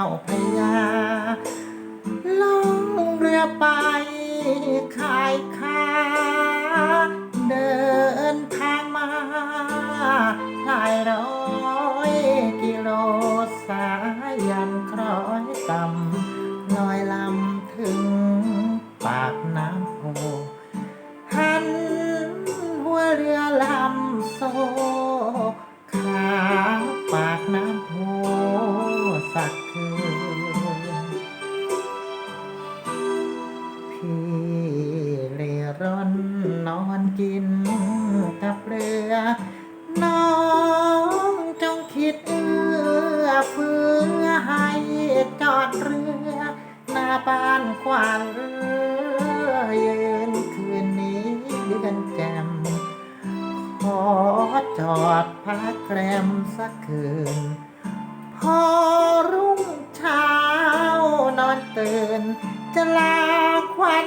าพยาล่องเรือไปขายข้าเดินทางมาหลายร้อยกิโลสายันคร้อยต่ำลอยลำถึงปากน้ำโพ ร่อนนอนกินกับเรือ น้องจงคิดเอื้อเพื่อให้จอดเรือ หน้าบ้านควันเรือยืนคืนนี้เดือนแจ่มขอจอดพักแรมสักคืน พอรุ่งเช้านอนตื่นจะลาควัน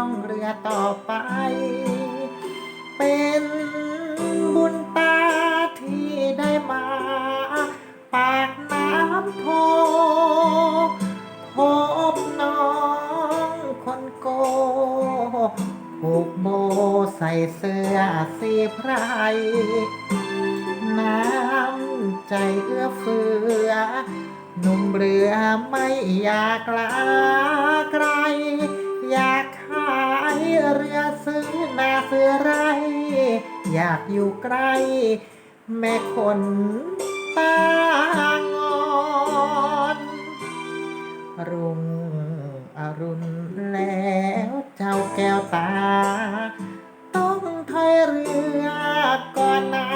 องเรือต่อไป เป็นบุญตาที่ได้มา ปากน้ำโพพบน้องคนโกผูกโบใส่เสื้อสีไพรน้ำใจเอื้อเฟื้อหนุ่มเรือไม่อยากลาไกล เสือไร อยากอยู่ใกล้ แม่คนตางอนรุ่งอรุณแล้วเจ้าแก้วตา ต้องถอยเรือก่อนนะ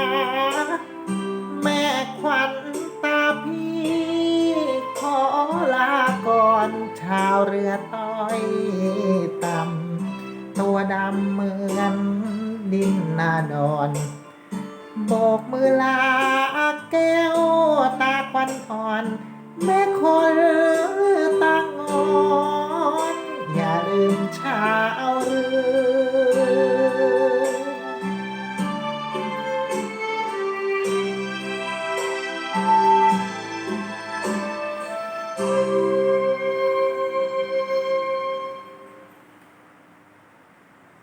แม่ควันตาพี่ขอลาก่อนชาวเรือต้อยต่ำ ตัวดำเหมือนดินนาดอนบอกมือลาแก้วตาควันอ่อน แม่คนตั้งอนอย่าลืมชาวเรือ